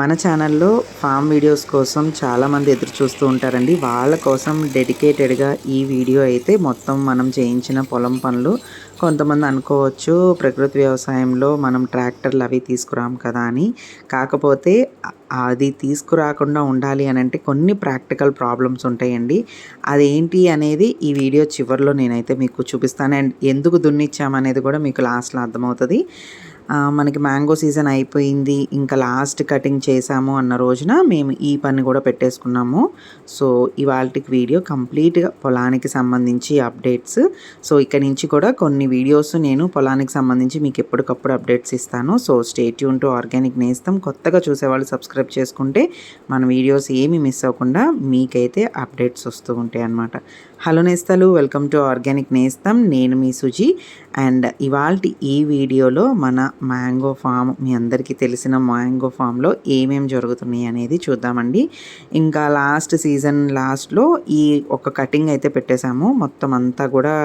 మన ఛానల్లో form videos కోసం చాలామంది ఎదురు చూస్తూ ఉంటారండి. వాళ్ళ కోసం డెడికేటెడ్గా ఈ వీడియో అయితే మొత్తం మనం చేయించిన పొలం పనులు కొంతమంది అనుకోవచ్చు ప్రకృతి వ్యవసాయంలో మనం ట్రాక్టర్లు అవి తీసుకురాం కదా అని. కాకపోతే అది తీసుకురాకుండా ఉండాలి అని అంటే కొన్ని ప్రాక్టికల్ ప్రాబ్లమ్స్ ఉంటాయండి. అదేంటి అనేది ఈ వీడియో చివరిలో నేనైతే మీకు చూపిస్తాను. అండ్ ఎందుకు దున్నిచ్చామనేది కూడా మీకు లాస్ట్లో అర్థమవుతుంది. మనకి మ్యాంగో సీజన్ అయిపోయింది. ఇంకా లాస్ట్ కటింగ్ చేసాము అన్న రోజున మేము ఈ పని కూడా పెట్టేసుకున్నాము. సో ఇవాళకి వీడియో కంప్లీట్గా పొలానికి సంబంధించి అప్డేట్స్. సో ఇక్కడ నుంచి కూడా కొన్ని వీడియోస్ నేను పొలానికి సంబంధించి మీకు ఎప్పటికప్పుడు అప్డేట్స్ ఇస్తాను. సో స్టేట్ యూన్ టు ఆర్గానిక్ నేస్తాం కొత్తగా చూసేవాళ్ళు సబ్స్క్రైబ్ చేసుకుంటే మన వీడియోస్ ఏమి మిస్ అవ్వకుండా మీకైతే అప్డేట్స్ వస్తూ ఉంటాయి అన్నమాట హలో నేస్తాలు వెల్కమ్ టు ఆర్గానిక్ నేస్తాం. నేను మీ సుజీ. అండ్ ఇవాళ ఈ వీడియోలో మన మ్యాంగో ఫామ్ మీ అందరికీ తెలిసిన మ్యాంగో ఫామ్లో ఏమేమి జరుగుతున్నాయి అనేది చూద్దామండి. ఇంకా లాస్ట్ సీజన్ లాస్ట్లో ఈ ఒక కటింగ్ అయితే పెట్టేశాము. మొత్తం అంతా కూడా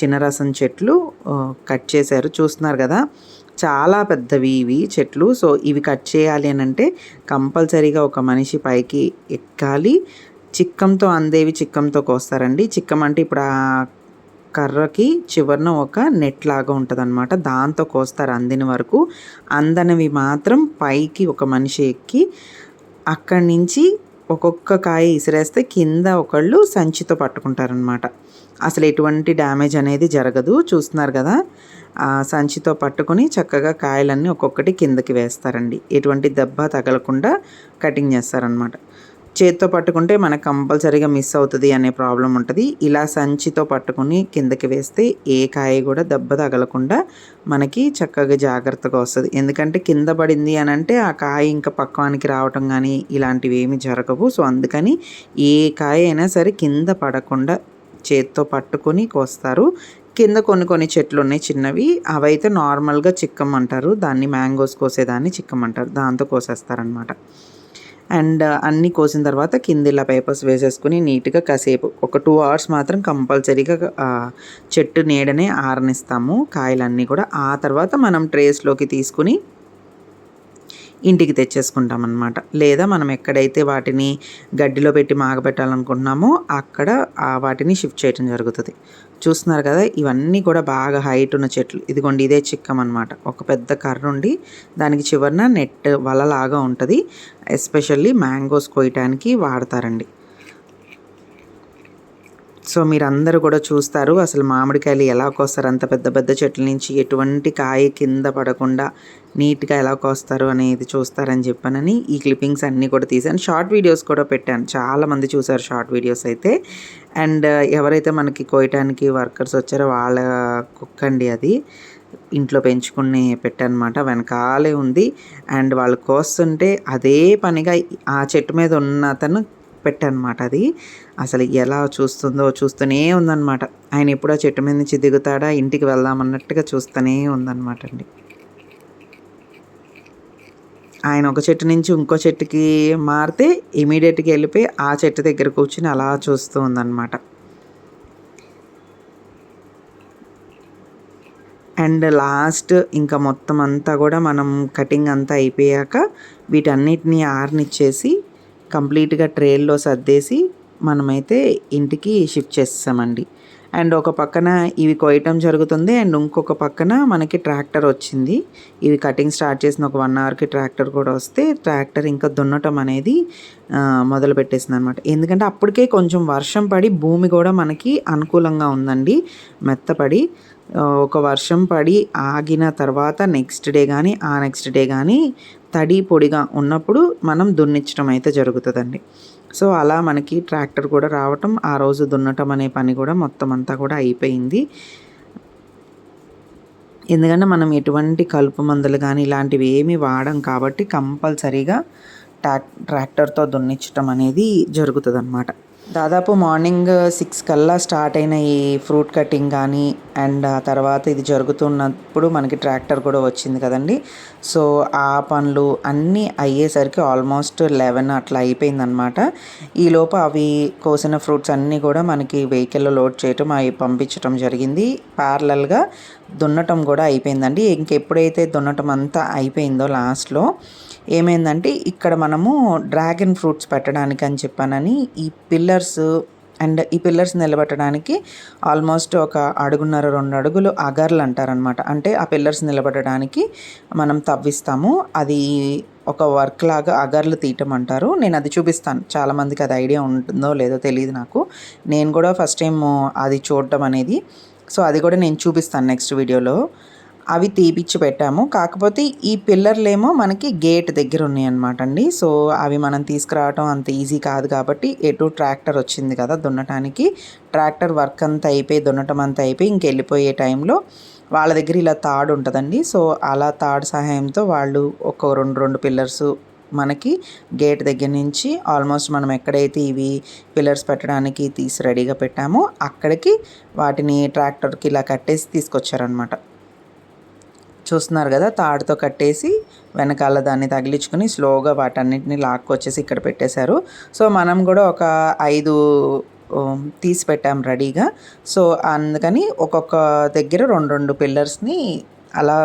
చిన్న రసం చెట్లు కట్ చేశారు. చూస్తున్నారు కదా చాలా పెద్దవి ఇవి చెట్లు. సో ఇవి కట్ చేయాలి అని అంటే కంపల్సరీగా ఒక మనిషి పైకి ఎక్కాలి. చిక్కంతో అందేవి చిక్కంతో కోస్తారండి. చిక్కం అంటే ఇప్పుడు ఆ కర్రకి చివరన ఒక నెట్ లాగా ఉంటుంది అనమాట దాంతో కోస్తారు అందిన వరకు. అందనివి మాత్రం పైకి ఒక మనిషి ఎక్కి అక్కడి నుంచి ఒక్కొక్క కాయ ఇసిరేస్తే కింద ఒకళ్ళు సంచితో పట్టుకుంటారనమాట అసలు ఎటువంటి డ్యామేజ్ అనేది జరగదు. చూస్తున్నారు కదా? ఆ సంచితో పట్టుకొని చక్కగా కాయలన్నీ ఒక్కొక్కటి కిందకి వేస్తారండి. ఎటువంటి దెబ్బ తగలకుండా కటింగ్ చేస్తారనమాట చేత్తో పట్టుకుంటే మనకు కంపల్సరీగా మిస్ అవుతుంది అనే ప్రాబ్లం ఉంటుంది. ఇలా సంచితో పట్టుకుని కిందకి వేస్తే ఏ కాయ కూడా దెబ్బ తగలకుండా మనకి చక్కగా జాగ్రత్తగా వస్తుంది. ఎందుకంటే కింద పడింది అని అంటే ఆ కాయ ఇంకా పక్వానికి రావటం కానీ ఇలాంటివి ఏమి జరగవు. సో అందుకని ఏ కాయ అయినా సరే కింద పడకుండా చేత్తో పట్టుకొని కోస్తారు. కింద కొన్ని కొన్ని చెట్లు ఉన్నాయి చిన్నవి. అవైతే నార్మల్గా చిక్కమంటారు దాన్ని మ్యాంగోస్ కోసేదాన్ని చిక్కమంటారు దాంతో కోసేస్తారనమాట అండ్ అన్నీ కోసిన తర్వాత కింద ఇలా పేపర్స్ వేసేసుకుని నీట్గా కాసేపు ఒక టూ అవర్స్ మాత్రం కంపల్సరీగా చెట్టు నీడనే ఆరనిస్తాము. కాయలన్నీ కూడా ఆ తర్వాత మనం ట్రేస్లోకి తీసుకుని ఇంటికి తెచ్చేసుకుంటాం అనమాట లేదా మనం ఎక్కడైతే వాటిని గడ్డిలో పెట్టి మాగబెట్టాలనుకుంటున్నామో అక్కడ వాటిని షిఫ్ట్ చేయడం జరుగుతుంది. చూస్తున్నారు కదా ఇవన్నీ కూడా బాగా హైట్ ఉన్న చెట్లు. ఇదిగోండి ఇదే చిక్కం అనమాట ఒక పెద్ద కర్ర ఉండి దానికి చివరన నెట్ వలలాగా ఉంటుంది. ఎస్పెషల్లీ మ్యాంగోస్ కోయటానికి వాడతారండి. సో మీరందరూ కూడా చూస్తారు అసలు మామిడికాయలు ఎలా కోస్తారు అంత పెద్ద పెద్ద చెట్ల నుంచి ఎటువంటి కాయ కింద పడకుండా నీట్గా ఎలా కోస్తారు అనేది చూస్తారని చెప్పానని ఈ క్లిప్పింగ్స్ అన్నీ కూడా తీసాను షార్ట్ వీడియోస్ కూడా పెట్టాను. చాలామంది చూసారు షార్ట్ వీడియోస్ అయితే. అండ్ ఎవరైతే మనకి కోయటానికి వర్కర్స్ వచ్చారో వాళ్ళ కుక్క అండి అది. ఇంట్లో పెంచుకుని పెట్టానమాట వెనకాలే ఉంది. అండ్ వాళ్ళు కోస్తుంటే అదే పనిగా ఆ చెట్టు మీద ఉన్న అతను పెట్టనమాట అది. అసలు ఎలా చూస్తుందో చూస్తూనే ఉందన్నమాట. ఆయన ఎప్పుడో చెట్టు మీద నుంచి దిగుతాడా ఇంటికి వెళ్దామన్నట్టుగా చూస్తూనే ఉందన్నమాట అండి. ఆయన ఒక చెట్టు నుంచి ఇంకో చెట్టుకి మారితే ఇమీడియట్గా వెళ్ళిపోయి ఆ చెట్టు దగ్గర కూర్చుని అలా చూస్తూ ఉందన్నమాట. అండ్ లాస్ట్ ఇంకా మొత్తం అంతా కూడా మనం కటింగ్ అంతా అయిపోయాక వీటన్నిటిని ఆర్నిచ్చేసి కంప్లీట్గా ట్రేల్లో సర్దేసి మనమైతే ఇంటికి షిఫ్ట్ చేస్తామండి అండ్ ఒక పక్కన ఇవి కోయటం జరుగుతుంది. అండ్ ఇంకొక పక్కన మనకి ట్రాక్టర్ వచ్చింది. ఇవి కటింగ్ స్టార్ట్ చేసిన ఒక వన్ అవర్కి ట్రాక్టర్ కూడా వస్తే ట్రాక్టర్ ఇంకా దున్నటం అనేది మొదలు పెట్టేసింది అనమాట ఎందుకంటే అప్పటికే కొంచెం వర్షం పడి భూమి కూడా మనకి అనుకూలంగా ఉందండి. మెత్తపడి ఒక వర్షం పడి ఆగిన తర్వాత నెక్స్ట్ డే కానీ ఆ నెక్స్ట్ డే కానీ తడి పొడిగా ఉన్నప్పుడు మనం దున్నించడం అయితే జరుగుతుందండి. సో అలా మనకి ట్రాక్టర్ కూడా రావటం ఆ రోజు దున్నటం అనే పని కూడా మొత్తం అంతా కూడా అయిపోయింది. ఎందుకంటే మనం ఎటువంటి కలుపు మందులు కానీ ఇలాంటివి ఏమి వాడం కాబట్టి కంపల్సరీగా ట్రాక్ ట్రాక్టర్తో దున్నించటం అనేది జరుగుతుంది అన్నమాట దాదాపు మార్నింగ్ సిక్స్ కల్లా స్టార్ట్ అయిన ఈ ఫ్రూట్ కటింగ్ కానీ అండ్ ఆ తర్వాత ఇది జరుగుతున్నప్పుడు మనకి ట్రాక్టర్ కూడా వచ్చింది కదండి. సో ఆ పనులు అన్నీ అయ్యేసరికి ఆల్మోస్ట్ లెవెన్ అట్లా అయిపోయిందనమాట ఈలోపు అవి కోసిన ఫ్రూట్స్ అన్నీ కూడా మనకి వెహికల్లో లోడ్ చేయటం అవి పంపించటం జరిగింది. ప్యారలల్గా దున్నటం కూడా అయిపోయిందండి. ఇంకెప్పుడైతే దున్నటం అంతా అయిపోయిందో లాస్ట్లో ఏమైందంటే ఇక్కడ మనము డ్రాగన్ ఫ్రూట్స్ పెట్టడానికి అని చెప్పానని ఈ పిల్లర్స్ అండ్ ఈ పిల్లర్స్ నిలబెట్టడానికి ఆల్మోస్ట్ ఒక అడుగున్నర రెండు అడుగులు అగర్లు అంటారనమాట. అంటే ఆ పిల్లర్స్ నిలబెట్టడానికి మనం తవ్విస్తాము. అది ఒక వర్క్ లాగా అగర్లు తీయటం అంటారు. నేను అది చూపిస్తాను. చాలామందికి అది ఐడియా ఉంటుందో లేదో తెలియదు నాకు. నేను కూడా ఫస్ట్ టైం అది చూడటం అనేది. సో అది కూడా నేను చూపిస్తాను నెక్స్ట్ వీడియోలో. అవి తీపిచ్చి పెట్టాము. కాకపోతే ఈ పిల్లర్లేమో మనకి గేట్ దగ్గర ఉన్నాయన్నమాట అండి సో అవి మనం తీసుకురావటం అంత ఈజీ కాదు కాబట్టి ఎటు ట్రాక్టర్ వచ్చింది కదా దున్నటానికి. ట్రాక్టర్ వర్క్ అంతా అయిపోయి దున్నటం అంతా అయిపోయి ఇంకెళ్ళిపోయే టైంలో వాళ్ళ దగ్గర ఇలా తాడు ఉంటుందండి. సో అలా తాడు సహాయంతో వాళ్ళు ఒక రెండు రెండు పిల్లర్స్ మనకి గేట్ దగ్గర నుంచి ఆల్మోస్ట్ మనం ఎక్కడైతే ఇవి పిల్లర్స్ పెట్టడానికి తీసి రెడీగా పెట్టామో అక్కడికి వాటిని ట్రాక్టర్కి ఇలా కట్టేసి తీసుకొచ్చారనమాట చూస్తున్నారు కదా తాడుతో కట్టేసి వెనకాల దాన్ని తగిలించుకొని స్లోగా వాటన్నిటిని లాక్కొచ్చేసి ఇక్కడ పెట్టేశారు. సో మనం కూడా ఒక ఐదు తీసి పెట్టాం రెడీగా. సో అందుకని ఒక్కొక్క దగ్గర రెండు రెండు పిల్లర్స్ని అలా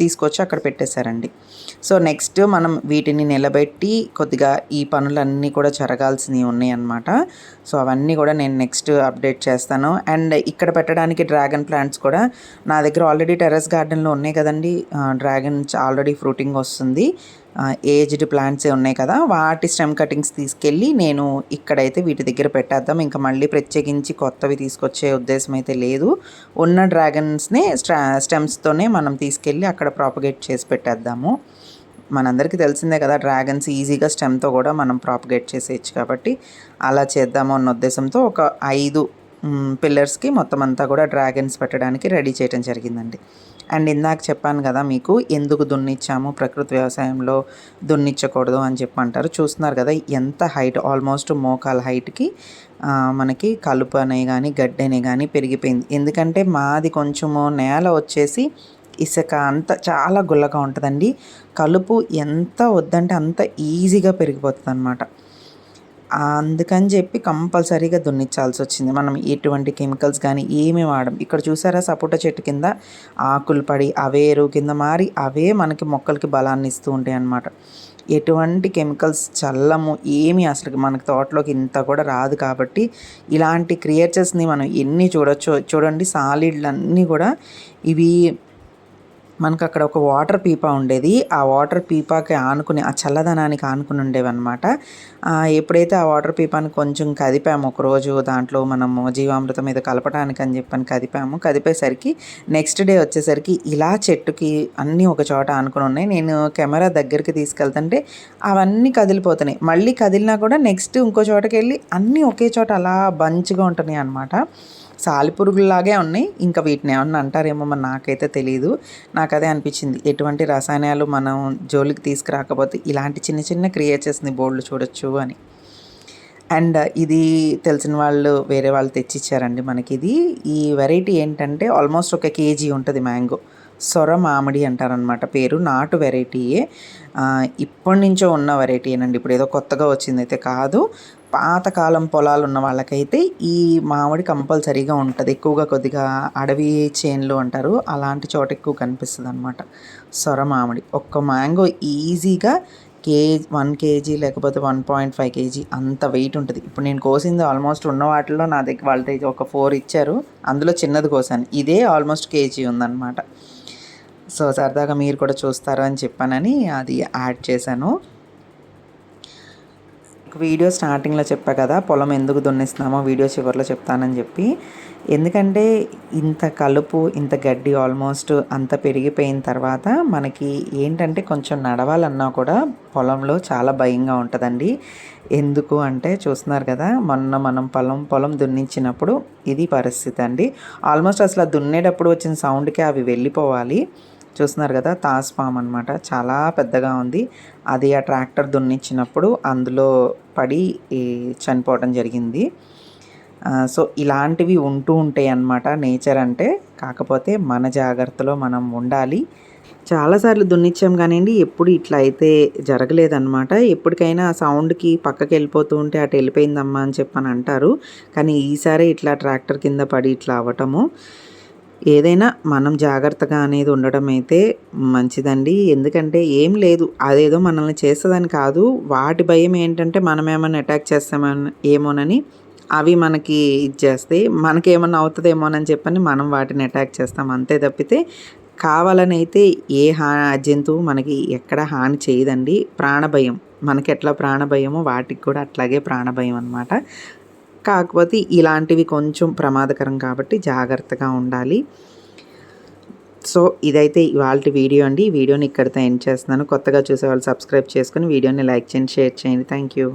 తీసుకొచ్చి అక్కడ పెట్టేశారండి. సో నెక్స్ట్ మనం వీటిని నిలబెట్టి కొద్దిగా ఈ పనులన్నీ కూడా జరగాల్సినవి ఉన్నాయన్నమాట. సో అవన్నీ కూడా నేను నెక్స్ట్ అప్డేట్ చేస్తాను. అండ్ ఇక్కడ పెట్టడానికి డ్రాగన్ ప్లాంట్స్ కూడా నా దగ్గర ఆల్రెడీ టెర్రస్ గార్డెన్లో ఉన్నాయి కదండి. డ్రాగన్ ఆల్రెడీ ఫ్రూటింగ్ వస్తుంది. ఏజ్డ్ ప్లాంట్సే ఉన్నాయి కదా వాటి స్టెమ్ కటింగ్స్ తీసుకెళ్ళి నేను ఇక్కడైతే వీటి దగ్గర పెట్టేద్దాం. ఇంకా మళ్ళీ ప్రత్యేకించి కొత్తవి తీసుకొచ్చే ఉద్దేశం అయితే లేదు. ఉన్న డ్రాగన్స్నే స్టెమ్స్తోనే మనం తీసుకెళ్ళి అక్కడ ప్రాపగేట్ చేసి పెట్టేద్దాము. మనందరికీ తెలిసిందే కదా డ్రాగన్స్ ఈజీగా స్టెమ్తో కూడా మనం ప్రాపగేట్ చేసేయచ్చు కాబట్టి అలా చేద్దాము అన్న ఉద్దేశంతో ఒక ఐదు పిల్లర్స్కి మొత్తం అంతా కూడా డ్రాగన్స్ పెట్టడానికి రెడీ చేయడం జరిగిందండి. అండ్ ఇందాక చెప్పాను కదా మీకు ఎందుకు దున్నిచ్చాము ప్రకృతి వ్యవసాయంలో దున్నిచ్చకూడదు అని చెప్పి అంటారు. చూస్తున్నారు కదా ఎంత హైట్ ఆల్మోస్ట్ మోకాల హైట్కి మనకి కలుపు అనే కానీ గడ్డి అనే కానీ పెరిగిపోయింది. ఎందుకంటే మాది కొంచెము నేల వచ్చేసి ఇసుక అంత చాలా గుల్లగా ఉంటుందండి. కలుపు ఎంత వద్దంటే అంత ఈజీగా పెరిగిపోతుంది అనమాట అందుకని చెప్పి కంపల్సరీగా దున్నిచ్చాల్సి వచ్చింది మనం ఎటువంటి కెమికల్స్ కానీ ఏమి వాడం. ఇక్కడ చూసారా సపోటా చెట్టు కింద ఆకులు పడి అవే ఎరువు కింద మారి అవే మనకి మొక్కలకి బలాన్ని ఇస్తూ ఉంటాయి అన్నమాట. ఎటువంటి కెమికల్స్ చల్లము ఏమి అసలు మనకి తోటలోకి ఇంత కూడా రాదు కాబట్టి ఇలాంటి క్రియేచర్స్ని మనం ఎన్ని చూడొచ్చు చూడండి సాలిడ్లు అన్నీ కూడా ఇవి మనకు అక్కడ ఒక వాటర్ పీపా ఉండేది. ఆ వాటర్ పీపాకి ఆనుకుని ఆ చల్లదనానికి ఆనుకుని ఉండేవన్నమాట. ఎప్పుడైతే ఆ వాటర్ పీపాని కొంచెం కదిపాము ఒకరోజు దాంట్లో మనము జీవామృతం మీద కలపడానికి అని చెప్పని కదిపాము. కదిపేసరికి నెక్స్ట్ డే వచ్చేసరికి ఇలా చెట్టుకి అన్నీ ఒక చోట ఆనుకుని ఉన్నాయి. నేను కెమెరా దగ్గరికి తీసుకెళ్తుంటే అవన్నీ కదిలిపోతున్నాయి. మళ్ళీ కదిలినా కూడా నెక్స్ట్ ఇంకో చోటకి వెళ్ళి అన్నీ ఒకే చోట అలా బంచ్గా ఉంటున్నాయి అనమాట సాలిపురుగుల్లాగే ఉన్నాయి. ఇంకా వీటిని ఏమన్నా అంటారేమో మరి నాకైతే తెలియదు నాకు అదే అనిపించింది. ఎటువంటి రసాయనాలు మనం జోలికి తీసుకురాకపోతే ఇలాంటి చిన్న చిన్న క్రియేచర్స్ని బోర్డులు చూడొచ్చు అని. అండ్ ఇది తెలిసిన వాళ్ళు వేరే వాళ్ళు తెచ్చిచ్చారండి మనకి ఇది ఈ వెరైటీ ఏంటంటే ఆల్మోస్ట్ ఒక కేజీ ఉంటుంది మ్యాంగో. సొర మామిడి అంటారనమాట పేరు. నాటు వెరైటీయే. ఇప్పటి నుంచో ఉన్న వెరైటీ ఏనండి ఇప్పుడు ఏదో కొత్తగా వచ్చింది అయితే కాదు. పాతకాలం పొలాలు ఉన్న వాళ్ళకైతే ఈ మామిడి కంపల్సరీగా ఉంటుంది. ఎక్కువగా కొద్దిగా అడవి చేన్లు అంటారు. అలాంటి చోట ఎక్కువ కనిపిస్తుంది అనమాట సొర మామిడి. ఒక్క మ్యాంగో ఈజీగా కేజీ వన్ కేజీ లేకపోతే వన్ పాయింట్ ఫైవ్ కేజీ అంత వెయిట్ ఉంటుంది. ఇప్పుడు నేను కోసింది ఆల్మోస్ట్ ఉన్న వాటిలో నా దగ్గర వాళ్ళ దగ్గర ఒక ఫోర్ ఇచ్చారు. అందులో చిన్నది కోసాను. ఇదే ఆల్మోస్ట్ కేజీ ఉందన్నమాట. సో సరదాగా మీరు కూడా చూస్తారు అని చెప్పానని అది యాడ్ చేశాను. వీడియో స్టార్టింగ్లో చెప్పా కదా పొలం ఎందుకు దున్నిస్తున్నామో వీడియో చివరిలో చెప్తానని చెప్పి. ఎందుకంటే ఇంత కలుపు ఇంత గడ్డి ఆల్మోస్ట్ అంత పెరిగిపోయిన తర్వాత మనకి ఏంటంటే కొంచెం నడవాలన్నా కూడా పొలంలో చాలా భయంగా ఉంటుందండి. ఎందుకు అంటే చూస్తున్నారు కదా మొన్న మనం పొలం పొలం దున్నించినప్పుడు ఇది పరిస్థితి అండి. ఆల్మోస్ట్ అసలు దున్నేటప్పుడు వచ్చిన సౌండ్కి అవి వెళ్ళిపోవాలి. చూస్తున్నారు కదా తాజ్ ఫామ్ అనమాట చాలా పెద్దగా ఉంది. అది ఆ ట్రాక్టర్ దున్నిచ్చినప్పుడు అందులో పడి చనిపోవడం జరిగింది. సో ఇలాంటివి ఉంటూ ఉంటాయి అన్నమాట. నేచర్ అంటే కాకపోతే మన జాగ్రత్తలో మనం ఉండాలి. చాలాసార్లు దున్నిచ్చాం కానివ్వండి ఎప్పుడు ఇట్లా అయితే జరగలేదన్నమాట. ఎప్పటికైనా ఆ సౌండ్కి పక్కకి వెళ్ళిపోతూ ఉంటే అటు వెళ్ళిపోయిందమ్మా అని చెప్పని అంటారు. కానీ ఈసారి ఇట్లా ట్రాక్టర్ కింద పడి ఇట్లా అవ్వటము ఏదైనా మనం జాగ్రత్తగా అనేది ఉండడం అయితే మంచిదండి. ఎందుకంటే ఏం లేదు అదేదో మనల్ని చేస్తుందని కాదు. వాటి భయం ఏంటంటే మనం ఏమైనా అటాక్ చేస్తామని ఏమోనని అవి మనకి ఇచ్చేస్తే మనకేమన్నా అవుతుందేమోనని చెప్పని మనం వాటిని అటాక్ చేస్తాం. అంతే తప్పితే కావాలని అయితే ఏ హా జంతువు మనకి ఎక్కడ హాని చేయదండి. ప్రాణభయం మనకి ఎట్లా ప్రాణభయమో వాటికి కూడా అట్లాగే ప్రాణభయం అనమాట కాకపోతే ఇలాంటివి కొంచెం ప్రమాదకరం కాబట్టి జాగ్రత్తగా ఉండాలి. సో ఇదైతే ఇవాళ వీడియో అండి. ఈ వీడియోని ఇక్కడితో ఎండ్ చేస్తున్నాను. కొత్తగా చూసే వాళ్ళు సబ్స్క్రైబ్ చేసుకుని వీడియోని లైక్ చేయండి షేర్ చేయండి. Thank you.